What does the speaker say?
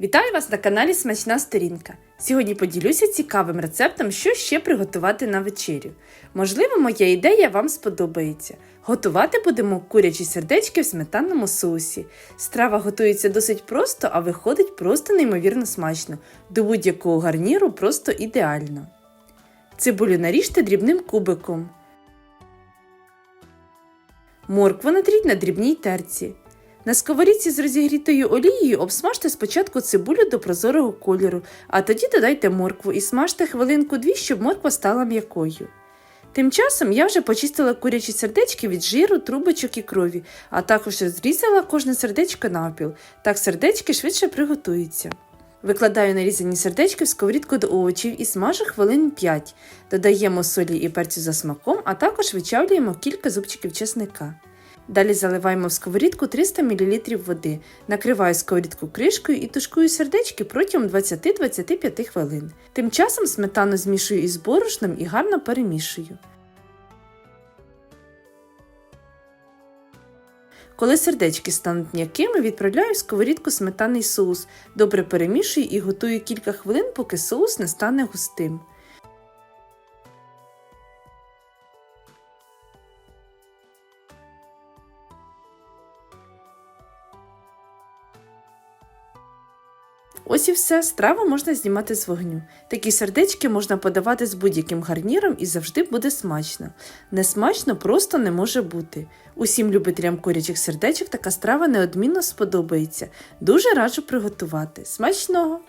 Вітаю вас на каналі Смачна Сторінка. Сьогодні поділюся цікавим рецептом, що ще приготувати на вечерю. Можливо, моя ідея вам сподобається. Готувати будемо курячі сердечки в сметанному соусі. Страва готується досить просто, а виходить просто неймовірно смачно. До будь-якого гарніру просто ідеально. Цибулю наріжте дрібним кубиком. Моркву натріть на дрібній терці. На сковорідці з розігрітою олією обсмажте спочатку цибулю до прозорого кольору, а тоді додайте моркву і смажте хвилинку-дві, щоб морква стала м'якою. Тим часом я вже почистила курячі сердечки від жиру, трубочок і крові, а також розрізала кожне сердечко навпіл. Так сердечки швидше приготуються. Викладаю нарізані сердечки в сковорідку до овочів і смажу хвилин 5. Додаємо солі і перцю за смаком, а також вичавлюємо кілька зубчиків чесника. Далі заливаємо в сковорідку 300 мл води, накриваю сковорідку кришкою і тушкую сердечки протягом 20-25 хвилин. Тим часом сметану змішую із борошном і гарно перемішую. Коли сердечки стануть м'якими, відправляю в сковорідку сметанний соус, добре перемішую і готую кілька хвилин, поки соус не стане густим. Ось і все, страву можна знімати з вогню. Такі сердечки можна подавати з будь-яким гарніром і завжди буде смачно. Несмачно просто не може бути. Усім любителям курячих сердечок така страва неодмінно сподобається. Дуже раджу приготувати. Смачного!